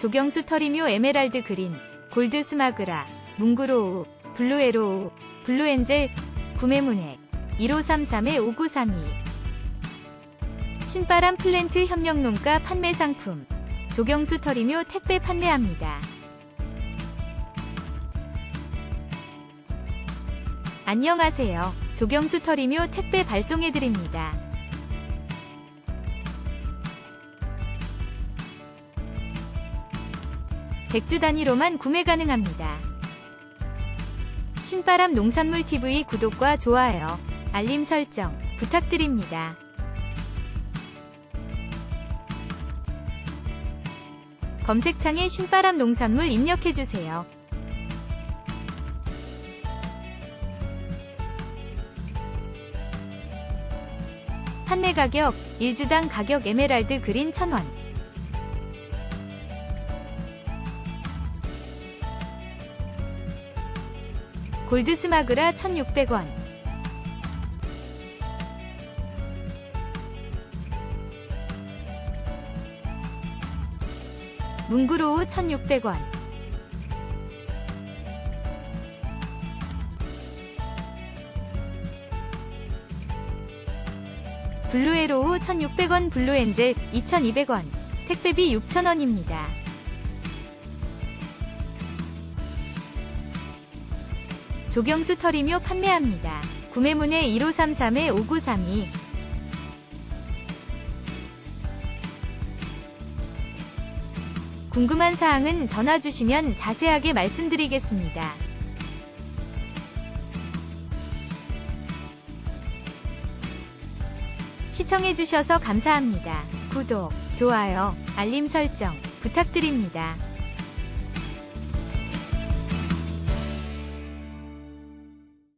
조경수 터리묘 에메랄드 그린, 골드 스마그라, 뭉그로우, 블루에로우, 블루엔젤, 구매문의 1533-5932 신바람 플랜트 협력농가 판매 상품 조경수 터리묘 택배 판매합니다. 안녕하세요. 조경수 터리묘 택배 발송해드립니다. 백주 단위로만 구매 가능합니다. 신바람 농산물 TV 구독과 좋아요, 알림 설정 부탁드립니다. 검색창에 신바람 농산물 입력해주세요. 판매 가격 1주당 가격 에메랄드 그린 1000원 골드 스마그라 1600원. 뭉그로우 1600원. 블루에로우 1600원 블루엔젤 2200원. 택배비 6000원입니다. 조경수 터리묘 판매합니다. 구매문의 1533-5932 궁금한 사항은 전화 주시면 자세하게 말씀드리겠습니다. 시청해주셔서 감사합니다. 구독, 좋아요, 알림 설정 부탁드립니다.